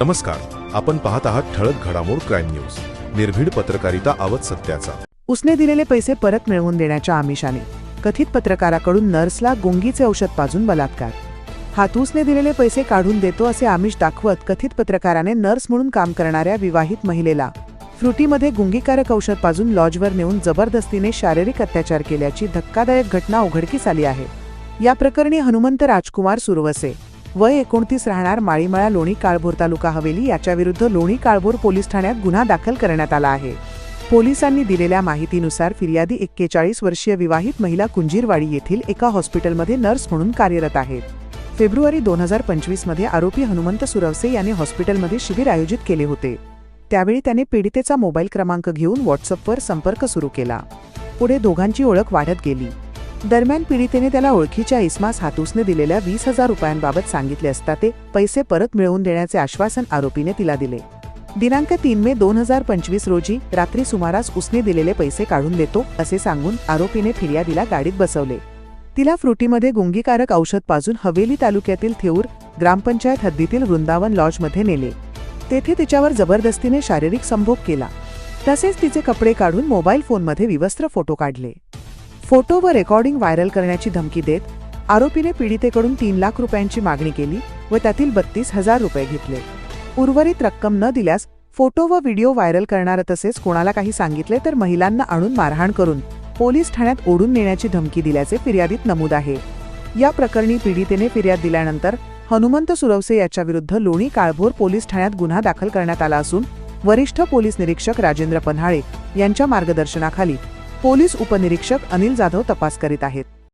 नमस्कार आपण पाहत आहात ठळक घडामोड क्राईम न्यूज. निर्भीड पत्रकारिता आवत सत्याचा. उसने दिलेले पैसे परत मिळवून देण्याच्या आमिषाने. कथित पत्रकाराकडून नर्सला गुंगीचे औषध पाजून बलात्कार. हातूसने दिलेले पैसे काढून देतो असे आमिष दाखवत कथित पत्रकाराने नर्स म्हणून काम करणाऱ्या विवाहित महिलेला फ्रुटीमध्ये गुंगीकारक औषध पाजून लॉजवर नेऊन जबरदस्तीने शारीरिक अत्याचार केल्याची धक्कादायक घटना उघडकीस आली आहे. या प्रकरणी हनुमंत राजकुमार सुरवसे वय एकोणतीस राहणार माळीमळा लोणी काळभोर तालुका हवेली याच्याविरुद्ध लोणी काळभोर पोलीस ठाण्यात गुन्हा दाखल करण्यात आला आहे. पोलिसांनी दिलेल्या माहितीनुसार फिर्यादी एक्केचाळीस वर्षीय विवाहित महिला कुंजीरवाडी येथील एका हॉस्पिटलमध्ये नर्स म्हणून कार्यरत आहेत. फेब्रुवारी दोन हजार पंचवीसमध्ये आरोपी हनुमंत सुरवसे याने हॉस्पिटलमध्ये शिबिर आयोजित केले होते. त्यावेळी त्याने पीडितेचा मोबाईल क्रमांक घेऊन व्हॉट्सअपवर संपर्क सुरू केला. पुढे दोघांची ओळख वाढत गेली. दरम्यान पीडितेने त्याला ओळखीच्या इस्मास हातूसने दिलेल्या वीस हजार रुपयांबाबत सांगितले असता ते पैसे परत मिळवून देण्याचे आश्वासन आरोपीने तिला दिले. दिनांक तीन मे दोन हजार पंचवीस रोजी रात्री सुमारास उसने दिलेले पैसे काढून देतो असे सांगून आरोपीने फिर्यादीला गाडीत बसवले. तिला फ्रुटीमध्ये गुंगीकारक औषध पाजून हवेली तालुक्यातील थेऊर ग्रामपंचायत हद्दीतील वृंदावन लॉजमध्ये नेले. तेथे तिच्यावर जबरदस्तीने शारीरिक संभोग केला. तसेच तिचे कपडे काढून मोबाईल फोनमध्ये विवस्त्र फोटो काढले. फोटो व रेकॉर्डिंग व्हायरल करण्याची धमकी देत आरोपीने पीडितेकडून तीन लाख रुपयांची मागणी केली व त्यातील बत्तीस हजार रुपये घेतले. उर्वरित रक्कम न दिल्यास फोटो व व्हिडिओ व्हायरल करणार तसेच कोणाला काही सांगितले तर महिलांना आणून मारहाण करून पोलीस ठाण्यात ओढून नेण्याची धमकी दिल्याचे फिर्यादीत नमूद आहे. या प्रकरणी पीडितेने फिर्याद दिल्यानंतर हनुमंत सुरवसे याच्याविरुद्ध लोणी काळभोर पोलीस ठाण्यात गुन्हा दाखल करण्यात आला असून वरिष्ठ पोलीस निरीक्षक राजेंद्र पन्हाळे यांच्या मार्गदर्शनाखाली पोलीस उपनिरीक्षक अनिल जाधव तपास करीत आहेत.